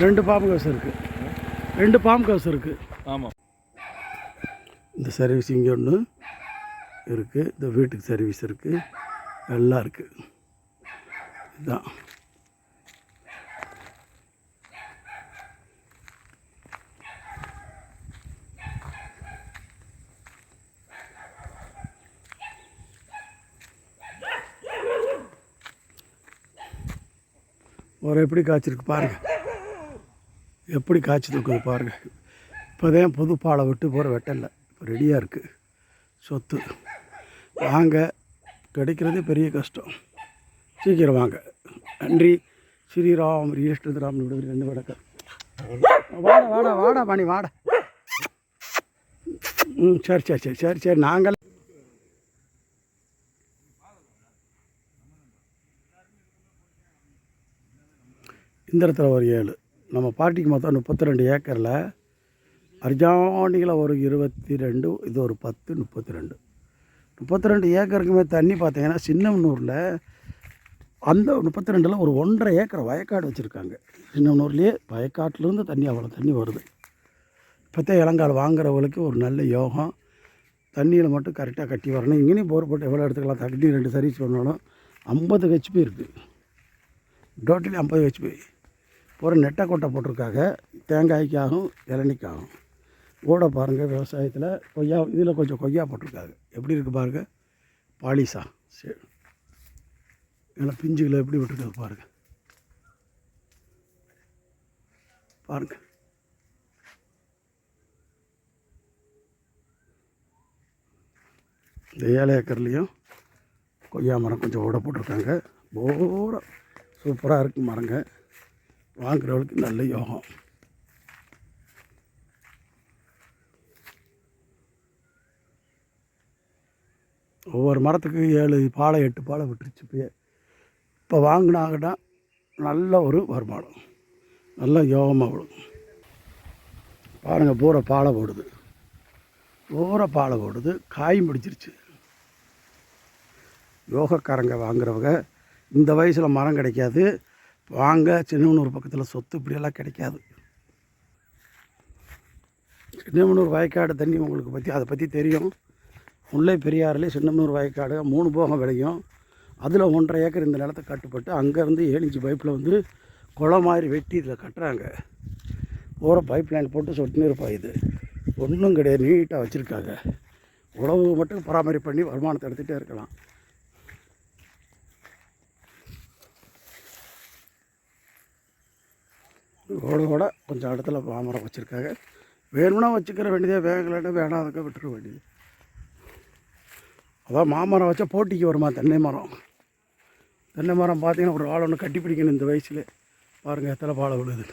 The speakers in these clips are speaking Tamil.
ரெண்டு பாம்பு கவசம் இருக்குது ரெண்டு பாம்பு கவசம் இருக்குது ஆமாம் இந்த சர்வீஸ் இங்கே ஒன்று இருக்குது இந்த வீட்டுக்கு சர்வீஸ் இருக்குது எல்லாம் இருக்குது இதுதான் ஒரு எப்படி காய்ச்சிருக்கு பாருங்கள் எப்படி காய்ச்சி தூக்குது பாருங்கள் இப்போதான் புது பாலை விட்டு போகிற வெட்டலை இப்போ ரெடியாக இருக்குது சொத்து. வாங்க. கிடைக்கிறதே பெரிய கஷ்டம். சீக்கிரம் வாங்க. நன்றி. ஸ்ரீராம் ரியஸ்டராம் விடுதலை ரெண்டு வணக்கம். வாடா வாடா வாடா மணி வாடா. ம் சரி சரி சரி சரி சரி நாங்கள். இந்த இடத்துல ஒரு ஏழு. நம்ம பாட்டிக்கு மொத்தம் முப்பத்தி ரெண்டு ஏக்கரில் அர்ஜாண்டியில் ஒரு இருபத்தி ரெண்டு இது ஒரு பத்து முப்பத்தி ரெண்டு முப்பத்தி ரெண்டு ஏக்கருக்குமே தண்ணி பார்த்தீங்கன்னா சின்னமனூரில் அந்த முப்பத்தி ரெண்டில் ஒரு ஒன்றரை ஏக்கர் வயக்காடு வச்சுருக்காங்க. சின்னமனூர்லேயே வயக்காட்டிலேருந்து தண்ணி அவ்வளோ தண்ணி வருது. இப்போத்தே இளங்கால் வாங்குறவங்களுக்கு ஒரு நல்ல யோகம். தண்ணியில் மட்டும் கரெக்டாக கட்டி வரணும். இங்கேயும் போர் போட்டு எவ்வளோ எடுத்துக்கலாம்? தண்ணி ரெண்டு சர்வீஸ் பண்ணாலும் ஐம்பது ஹெச்பி இருக்குது டோட்டலி ஐம்பது ஹெச்பி ஒரு நெட்டை கொட்டை போட்டிருக்காங்க. தேங்காய்க்காகும் இளநிக்காகும் ஓட பாருங்கள் விவசாயத்தில் கொய்யா இதில் கொஞ்சம் கொய்யா போட்டிருக்காங்க. எப்படி இருக்குது பாருங்கள் பாலிசா சரி ஏன்னா பிஞ்சுகளை எப்படி விட்டுருக்காது பாருங்கள் பாருங்கள் இந்த ஏழை ஏக்கர்லேயும் கொய்யா மரம் கொஞ்சம் ஓட போட்டிருக்காங்க. போட சூப்பராக இருக்குது மரங்க. வாங்குறவளுக்கு நல்ல யோகம். ஒவ்வொரு மரத்துக்கு ஏழு பாலை எட்டு பாலை விட்டுருச்சு இப்போ இப்போ வாங்கினாங்கன்னா நல்ல ஒரு வருமானம். நல்ல யோகமாக விடும். பாருங்கள் பூரா பாலை போடுது. பூரா பாலை போடுது காயும் பிடிச்சிருச்சு யோகக்காரங்க வாங்குறவங்க இந்த வயசில் மரம் கிடைக்காது. வாங்க சின்னமனூர் பக்கத்தில் சொத்து இப்படியெல்லாம் கிடைக்காது. சின்னமனூர் வயக்காடு தண்ணி உங்களுக்கு பற்றி அதை பற்றி தெரியும். முல்லை பெரியாறுலேயே சின்னமனூர் வயக்காடு மூணு போகம் விளையும். அதில் ஒன்றரை ஏக்கர் இந்த நிலத்தை கட்டுப்பட்டு அங்கேருந்து ஏழிஞ்சு பைப்பில் வந்து குளம் மாதிரி வெட்டி இதில் கட்டுறாங்க. போகிற பைப் லைன் போட்டு சொட்டு நீர் பாயுது ஒன்றும் கிடையாது நீட்டாக வச்சுருக்காங்க. உழவு மட்டும் பராமரிப்பு பண்ணி வருமானத்தை எடுத்துகிட்டே இருக்கலாம். ரோடு கூட கொஞ்சம் இடத்துல மாமரம் வச்சுருக்காங்க. வேணும்னா வச்சுக்கிற வேண்டியதே வேகலைன்னா வேணாதக்க விட்டுற வேண்டியது. அதான் மாமரம் வச்சா போட்டிக்கு வருமா தென்னை மரம்? தென்னை மரம் பார்த்தீங்கன்னா ஒரு ஆள் ஒன்று கட்டி பிடிக்கணும் இந்த வயசில். பாருங்கள் எத்தனை பாலை விழுது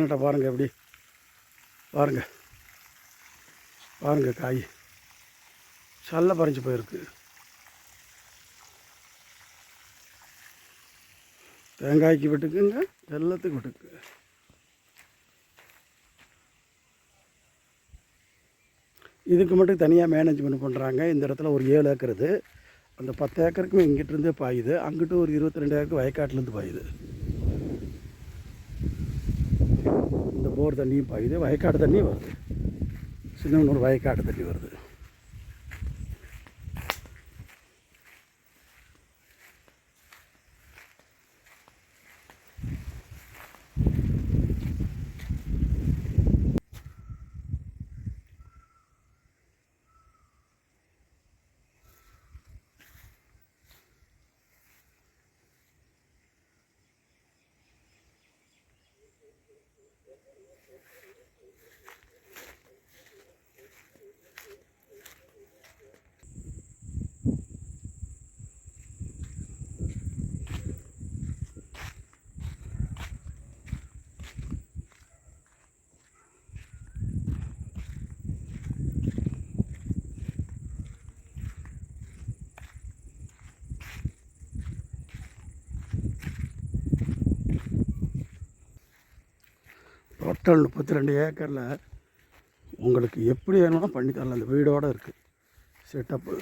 என்னட்ட பாருங்கள் எப்படி. பாருங்கள் பாருங்கள் காய். சல்ல பறிஞ்சு போயிருக்கு. தேங்காய்க்கு விட்டுக்குங்க எல்லாத்துக்கும் விட்டுக்கு. இதுக்கு மட்டும் தனியாக மேனேஜ்மெண்ட் பண்ணுறாங்க இந்த இடத்துல ஒரு ஏழு ஏக்கர் இது. அந்த பத்து ஏக்கருக்குமே இங்கிட்டிருந்தே பாயுது. அங்கிட்டு ஒரு இருபத்தி ரெண்டு ஏக்கருக்கு வயக்காட்டிலேருந்து பாயுது இந்த போர் தண்ணியும் பாயுது வயக்காடு தண்ணியும் வருது. சின்னமனூர் வயக்காடு தண்ணி வருது. டோட்டல் முப்பத்தி ரெண்டு ஏக்கரில் உங்களுக்கு எப்படி வேணும்னா பண்ணி தரலாம். வீடோடு இருக்குது செட்டப்பு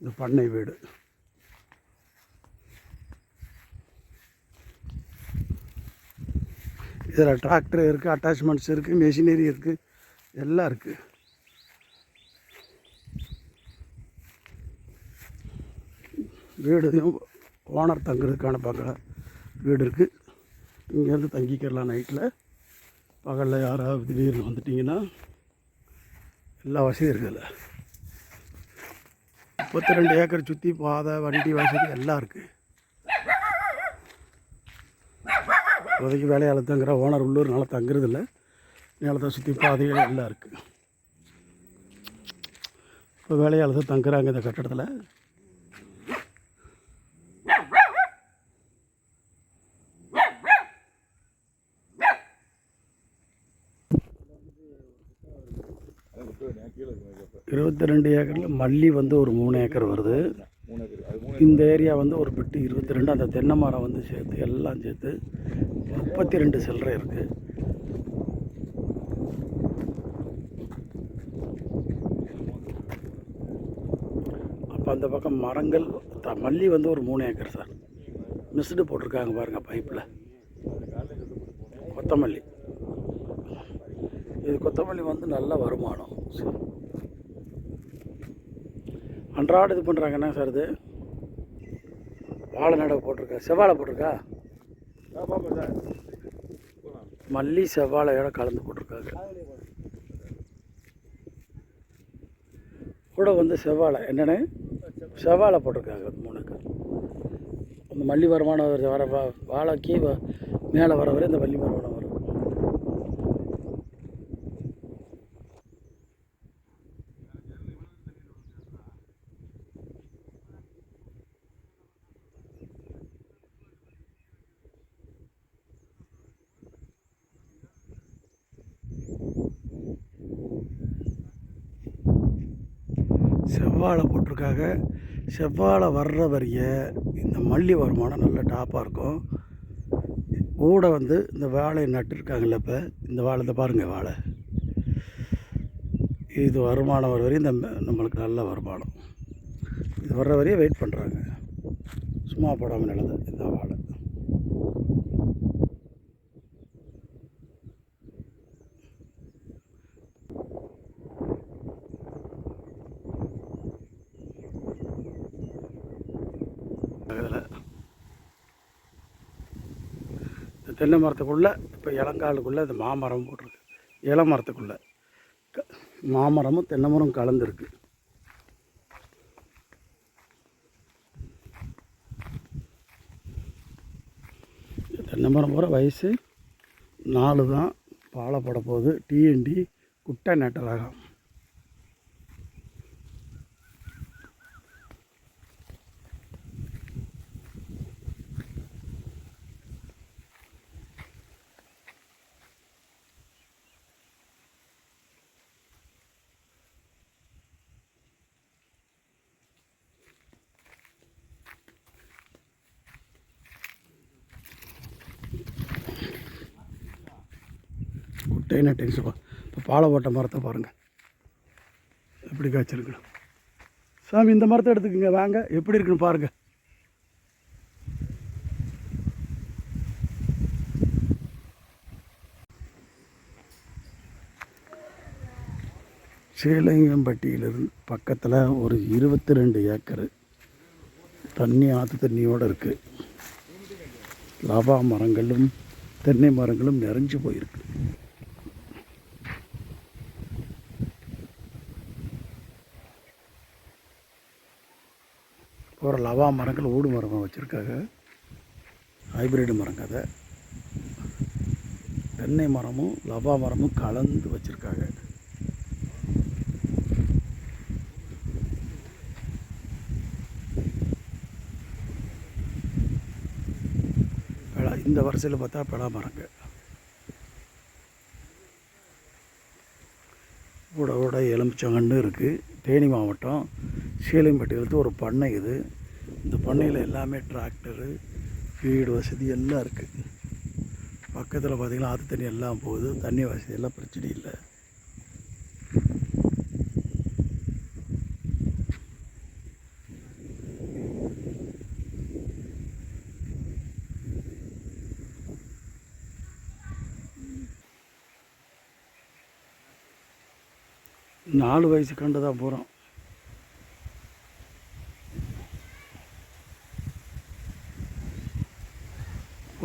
இந்த பண்ணை வீடு. இதில் டிராக்டர் இருக்குது அட்டாச்மெண்ட்ஸ் இருக்குது மெஷினரி இருக்குது எல்லாம் இருக்குது வீடு ஓனர் தங்குறதுக்கான பக்கம் வீடு இருக்குது இங்கேருந்து தங்கிக்கிறலாம் நைட்டில். பகலில் யாராவது திடீர்னு வந்துட்டிங்கன்னா எல்லா வசதியும் இருக்குதுல்ல. முப்பத்தி ரெண்டு ஏக்கர் சுற்றி பாதை வண்டி வசதி எல்லாம் இருக்குது இப்போதைக்கு வேலையால் தங்குற ஓனர் உள்ளூர் நல்லா தங்குறது இல்லை நிலத்தை சுற்றி பாதைகள் எல்லாம் இருக்குது இப்போ வேலையால் தான் தங்குறாங்க இந்த கட்டடத்தில். இருபத்தி ரெண்டு ஏக்கரில் மல்லி வந்து ஒரு மூணு ஏக்கர் வருது. இந்த ஏரியா வந்து ஒரு பெட்டு இருபத்தி ரெண்டு அந்த தென்னை மரம் வந்து சேர்த்து எல்லாம் சேர்த்து முப்பத்தி ரெண்டு சில்லறை இருக்குது அப்போ அந்த பக்கம் மரங்கள் த- மல்லி வந்து ஒரு மூணு ஏக்கர் சார். மிஸ்டு போட்டிருக்காங்க பாருங்கள் பைப்பில். கொத்தமல்லி. இது கொத்தமல்லி வந்து நல்ல வருமானம். அன்றாட இது பண்ணுறாங்க என்ன சார் இது? வாழை நடவு போட்டிருக்கா? செவ்வாழை போட்டிருக்கா? மல்லி செவ்வாழையோட கலந்து போட்டிருக்காங்க. கூட வந்து செவ்வாழை என்னென்ன? செவ்வாழை போட்டிருக்காங்க மூணுக்கு அந்த மல்லி வருமானம் வர வா- வாழைக்கு மேலே வர வரை இந்த மல்லி வருமானம் அதுக்காக செவ்வாழை வர்ற வரைய இந்த மல்லி வருமானம் நல்ல டாப்பாக இருக்கும். கூட வந்து இந்த வாழை நட்டுருக்காங்கல்ல இப்போ இந்த வாழை இந்த பாருங்கள் வாழை. இது வருமானம் வர வரையும் இந்த நம்மளுக்கு நல்ல வருமானம். இது வர்ற வரையும் வெயிட் பண்ணுறாங்க சும்மா போடாமல் நல்லது இந்த வாழை. இதில். இந்த தென்னை மரத்துக்குள்ளே இப்போ இளங்காலுக்குள்ளே இந்த மாமரம் போட்டிருக்கு. இள மரத்துக்குள்ளே. மாமரமும் தென்னை மரம் கலந்துருக்கு. தென்னை மரம் போகிற வயசு நாலு தான் பாலை போட போகுது டிஎன்டி குட்டை நெட்டலாகும். ரகம் குட்டை நட்டிங் இப்போ பாலை ஓட்ட மரத்தை பாருங்கள் எப்படி காய்ச்சிருக்கணும் சாமி இந்த மரத்தை எடுத்துக்கோங்க வாங்க. எப்படி இருக்குன்னு பாருங்கள் சீலங்கம்பட்டியிலிருந்து பக்கத்தில் ஒரு இருபத்தி ரெண்டு ஏக்கரு தண்ணி ஆற்று தண்ணியோடு இருக்குது லாபா மரங்களும் தென்னை மரங்களும் நிறைஞ்சு போயிருக்கு. ஒரு லவா மரங்கள் ஊடு மரமாக வச்சுருக்காங்க. ஹைபிரிட் மரங்க அதை. தென்னை மரமும் லவா மரமும் கலந்து வச்சுருக்காங்க. இந்த வரிசையில் பார்த்தா பலா மரங்க. கூட கூட எலுமிச்சங்கன்னு இருக்குது தேனி மாவட்டம் சீலைம்பட்டியிலேருந்து ஒரு பண்ணை இது. இந்த பண்ணையில் எல்லாமே டிராக்டரு வீடு வசதி எல்லாம் இருக்குது பக்கத்தில் பார்த்தீங்கன்னா ஆற்று தண்ணி எல்லாம் போகுது. தண்ணி வசதி எல்லாம் பிரச்சனை இல்லை. நாலு வயசு கண்டு தான் போகிறோம்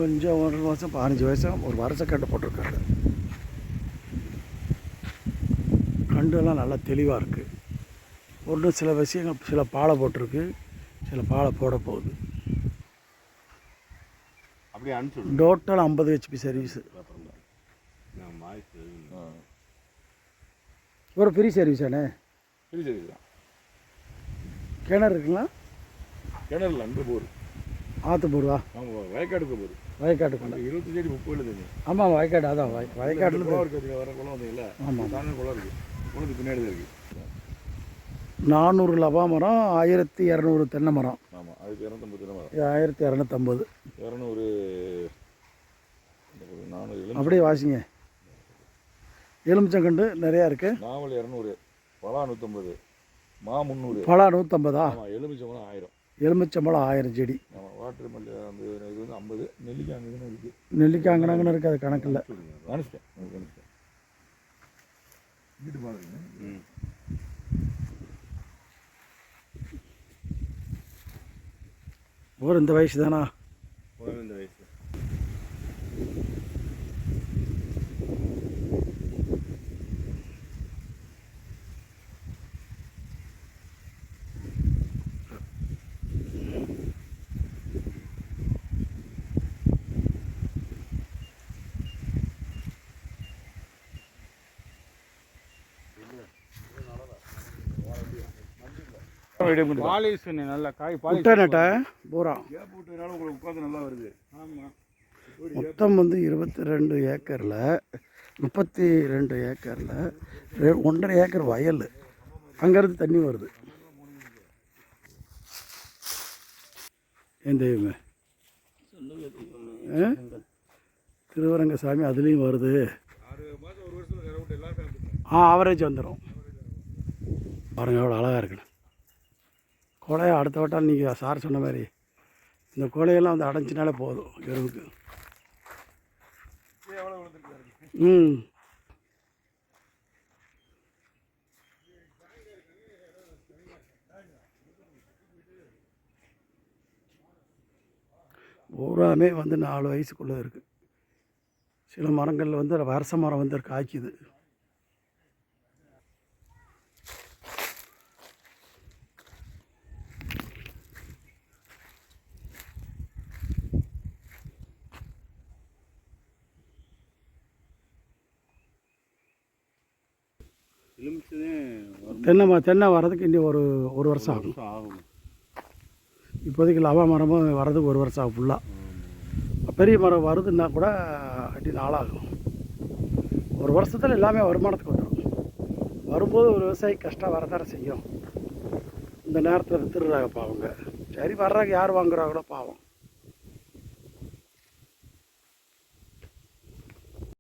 கொஞ்சம் ஒரு வருஷம் பதினஞ்சு வயசு ஒரு வருஷம் கண்டு போட்டிருக்காரு கண்டெல்லாம் நல்லா தெளிவாக இருக்குது ஒன்று சில விஷயங்கள் சில பாலை போட்டிருக்கு. சில பாலை போட போகுது. அப்படியே அனுப்பிச்சு டோட்டல் ஐம்பது ஹெச்பி சர்வீஸு ஒரு ஃப்ரீ சர்வீஸானே சரி சரி தான். கிணறு இருக்குங்களா? கிணறுல அங்கே போர். ஆற்று போடுவா ஆமாம் வயக்காடுக்கு போர். வயக்காட்டுக்குள்ள அந்த இருபத்தஞ்சு அடி முப்பது தண்ணி ஆமாம் வயக்காடு அதான் வய வயக்காட்டில் குளம் இருக்கு அதுல வர குளம் வந்தீங்களா ஆமாம். தானே குளம் இருக்கு. குளத்துக்கு பின்னாடி தான் இருக்கு. நானூறு லவா மரம் ஆயிரத்தி இரநூறு தென்னை மரம் ஆமாம் அதுக்கு இரநூத்தம்பது தினம் வரும் இது ஆயிரத்தி இரநூத்தம்பது. இரநூறு நானூறு அப்படியே வாசிங்க. எலுமிச்சங்கண்டு நிறையா இருக்குது நாவல் இரநூறு பலா நூற்றம்பது மா முந்நூறு. பலா நூற்றம்பதா எலுமிச்சம்பழம் ஆயிரம். எலுமிச்சம்பழம் ஆயிரம் செடி. வாட்டர் மல்லி வந்து இது வந்து ஐம்பது நெல்லிக்காய் அங்கே இருக்குது நெல்லிக்காய் அங்கனங்கன்னு இருக்குது அது கணக்கில் உங்களுக்கு அனுப்பிச்சிட்டேன் வீட்டு பாருங்க. ஒரு இந்த வயசு தானா? இந்த வயசு. பாலிஷ் நல்ல காய் பாலிஷ் நட்டை? பூரா. கேப் விட்டதுனால உங்களுக்கு உட்காந்து நல்லா வருது? ஆமாம் மொத்தம் வந்து இருபத்தி ரெண்டு ஏக்கரில் முப்பத்தி ரெண்டு ஏக்கரில் ரெ- ஒன்றரை ஏக்கர் வயல். அங்கேருந்து தண்ணி வருது. என் தெய்வமே? திருவரங்க சாமி அதுலேயும் வருது. ஆ ஆவரேஜ் வந்துடும் பாருங்க எவ்வளோ அழகாக இருக்குன்னு கொலையை அடுத்த வட்டம் நீங்கள் சார் சொன்ன மாதிரி இந்த கொலையெல்லாம் வந்து அடைஞ்சினாலே போதும் எருவுக்கு. ம். பூராமே வந்து நாலு வயசுக்குள்ளே இருக்குது சில மரங்கள் வந்து வருஷ மரம் வந்து காய்க்குது. தென்னை தென்னை வர்றதுக்கு இன்னும் ஒரு ஒரு வருஷம் ஆகும். ஆகும். இப்போதைக்கு லவா மரமும் வர்றதுக்கு ஒரு வருஷம் ஆகும் ஃபுல்லாக பெரிய மரம் வருதுன்னா கூட அடி நாளாகும். ஒரு வருஷத்தில் எல்லாமே வருமானத்துக்கு வந்துடும் வரும்போது ஒரு விவசாயி கஷ்டம் வரதானே செய்யும். இந்த நேரத்தில் வித்துடுறாங்க பாவங்க. சரி வர்றாங்க யார் வாங்குறாங்களோ பாவம்.